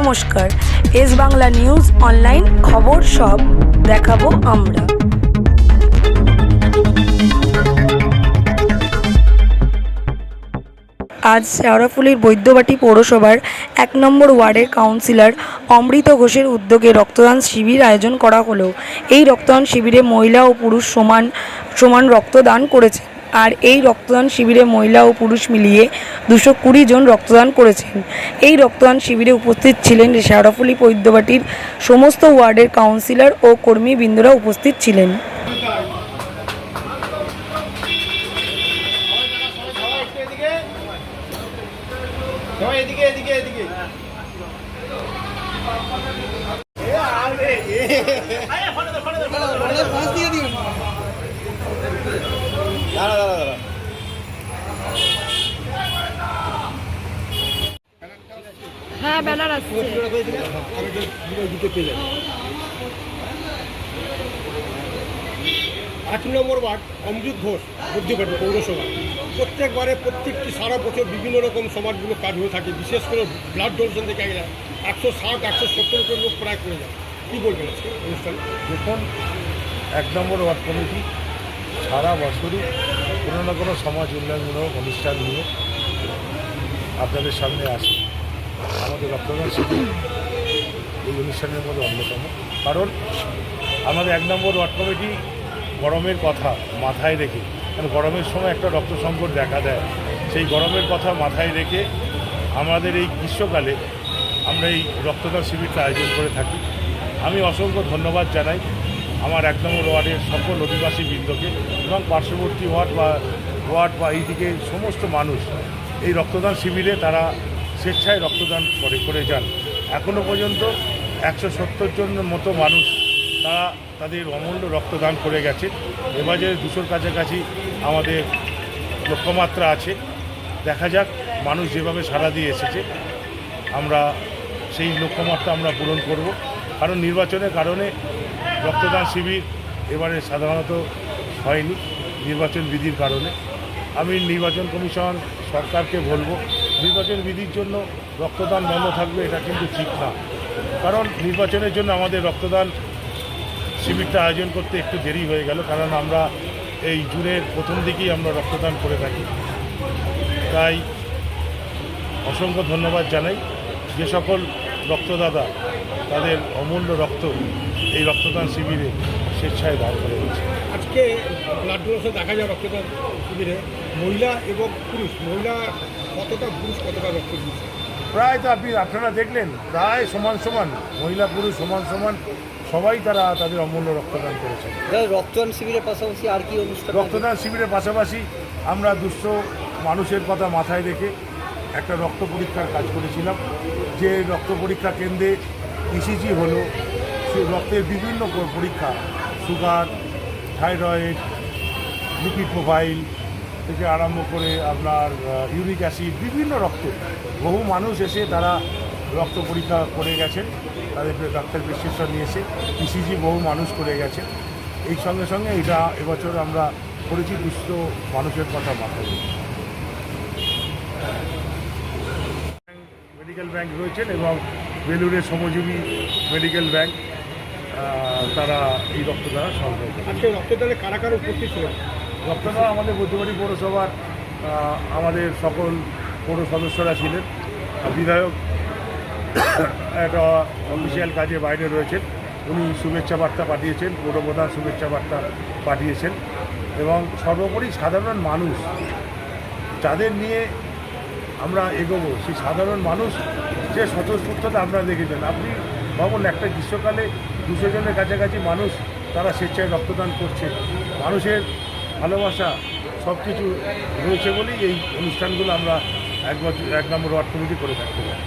নমস্কার। S Bangla news online খবর সব দেখাবো আমরা। আজ শেওড়াফুলির বৈদ্যবাটি পৌরসভার এক নম্বর ওয়ার্ডের কাউন্সিলর অমৃত ঘোষের উদ্যোগে রক্তদান শিবির আয়োজন করা হলো। এই রক্তদান শিবিরে মহিলা ও পুরুষ সমান সমান রক্তদান করেছে আর এই রক্তদান শিবিরে মহিলা ও পুরুষ মিলিয়ে দুশো কুড়ি জন রক্তদান করেছেন। এই রক্তদান শিবিরে উপস্থিত ছিলেন শেওড়াফুলি পৈদ্যবাটির সমস্ত ওয়ার্ডের কাউন্সিলর ও কর্মীবৃন্দরা উপস্থিত ছিলেন। এদিকে এদিকে এদিকে দাঁড়া হ্যাঁ ব্যানার আসছে আট নম্বর ওয়ার্ড অমৃত ঘোষ বুদ্ধিপাটি পৌরসভা। প্রত্যেকবারে প্রত্যেকটি সারা বছর বিভিন্ন রকম সমাজগুলো কাজ হয়ে থাকে। বিশেষ করে ব্লাড ডোনেশন থেকে গেলে একশো ষাট একশো সত্তর করে লোক প্রায় করে যায়। কী বলবেন আজকে অনুষ্ঠানে? দেখুন এক নম্বর ওয়ার্ড কমিটি সারা বছরই কোনো না কোনো সমাজ উন্নয়নমূলক অনুষ্ঠানগুলো আপনাদের সামনে আসে। আমাদের রক্তদান শিবির এই অনুষ্ঠানের মধ্যে অন্যতম। কারণ আমাদের এক নম্বর ওয়ার্ড কমিটি গরমের কথা মাথায় রেখে, কারণ গরমের সময় একটা রক্ত সংকট দেখা দেয়। সেই গরমের কথা মাথায় রেখে আমাদের এই গ্রীষ্মকালে আমরা এই রক্তদান শিবিরটা আয়োজন করে থাকি। আমি অসংখ্য ধন্যবাদ জানাই আমার এক নম্বর ওয়ার্ডের সকল অধিবাসী বৃন্দকে এবং পার্শ্ববর্তী ওয়ার্ড বা ওয়ার্ড বা এইদিকে সমস্ত মানুষ এই রক্তদান শিবিরে তারা স্বেচ্ছায় রক্তদান করে করে যান। এখনও পর্যন্ত একশো সত্তর জনের মতো মানুষ তারা তাদের অমূল্য রক্তদান করে গেছে। এবারে দুশোর কাছাকাছি আমাদের লক্ষ্যমাত্রা আছে। দেখা যাক, মানুষ যেভাবে সাড়া দিয়ে এসেছে, আমরা সেই লক্ষ্যমাত্রা আমরা পূরণ করব। কারণ নির্বাচনের কারণে রক্তদান শিবির এবারে সাধারণত হয়নি, নির্বাচন বিধির কারণে। আমি নির্বাচন কমিশন সরকারকে বলব নির্বাচন বিধির জন্য রক্তদান বন্ধ থাকবে, এটা কিন্তু ঠিক না। কারণ নির্বাচনের জন্য আমাদের রক্তদান শিবিরটা আয়োজন করতে একটু দেরি হয়ে গেল, কারণ আমরা এই জুনের প্রথম দিকেই আমরা রক্তদান করে থাকি। তাই অসংখ্য ধন্যবাদ জানাই। যে সকল রক্তদাতা, তাদের অমূল্য রক্ত এই রক্তদান শিবিরে স্বেচ্ছায় দান করে গেছে আজকে ব্লাড দেখা যায় রক্তদান শিবিরে। মহিলা এবং পুরুষ, মহিলা কতটা পুরুষ কতটা রক্ত প্রায় তো আপনি আপনারা দেখলেন প্রায় সমান সমান মহিলা পুরুষ সমান সমান সবাই তারা তাদের অমূল্য রক্তদান করেছেন। দাদা রক্তদান শিবিরের পাশাপাশি আর কি অনুষ্ঠান রক্তদান শিবিরের পাশাপাশি আমরা দুস্থ মানুষের কথা মাথায় রেখে একটা রক্ত পরীক্ষার কাজ করেছিলাম। যে রক্ত পরীক্ষা কেন্দ্রে ইসিজি হলো সে রক্তের বিভিন্ন পরীক্ষা সুগার থাইরয়েড লিপিড প্রোফাইল থেকে আরম্ভ করে আপনার ইউরিক অ্যাসিড বিভিন্ন রক্ত। বহু মানুষ এসে তারা রক্ত পরীক্ষা করে গেছেন। তাদের ডাক্তার প্রেসক্রিপশন নিয়েছে। ইসিজি বহু মানুষ করে গেছেন। এই সঙ্গে সঙ্গে এটা এবছর আমরা করেছি, দুস্থ মানুষের কথা রেখে। মেডিকেল ব্যাংক রয়েছেন এবং বেলুড়ের শ্রমজীবী মেডিকেল ব্যাংক তারা এই রক্তদান সংগ্রহ করে আজকে রক্তদানে কারা কারা উপস্থিত ছিলেন? রক্তদান আমাদের বুদ্ধবাড়ি পৌরসভার আমাদের সকল পৌর সদস্যরা ছিলেন। বিধায়ক একটা অফিসিয়াল কাজে বাইরে রয়েছেন। উনি শুভেচ্ছা বার্তা পাঠিয়েছেন, পৌরপ্রধান শুভেচ্ছা বার্তা পাঠিয়েছেন এবং সর্বোপরি সাধারণ মানুষ যাদের নিয়ে আমরা এগোবো, সেই সাধারণ মানুষ যে স্বতঃস্ফূর্ততা আপনারা দেখেছেন। আপনি ভাবুন, একটা গ্রীষ্মকালে দুশো জনের কাছাকাছি মানুষ তারা স্বেচ্ছায় রক্তদান করছে। মানুষের ভালোবাসা সব কিছু রয়েছে বলেই এই অনুষ্ঠানগুলো আমরা এক বছর এক নম্বর ওয়ার্ড কমিটি করে থাকতে পারি।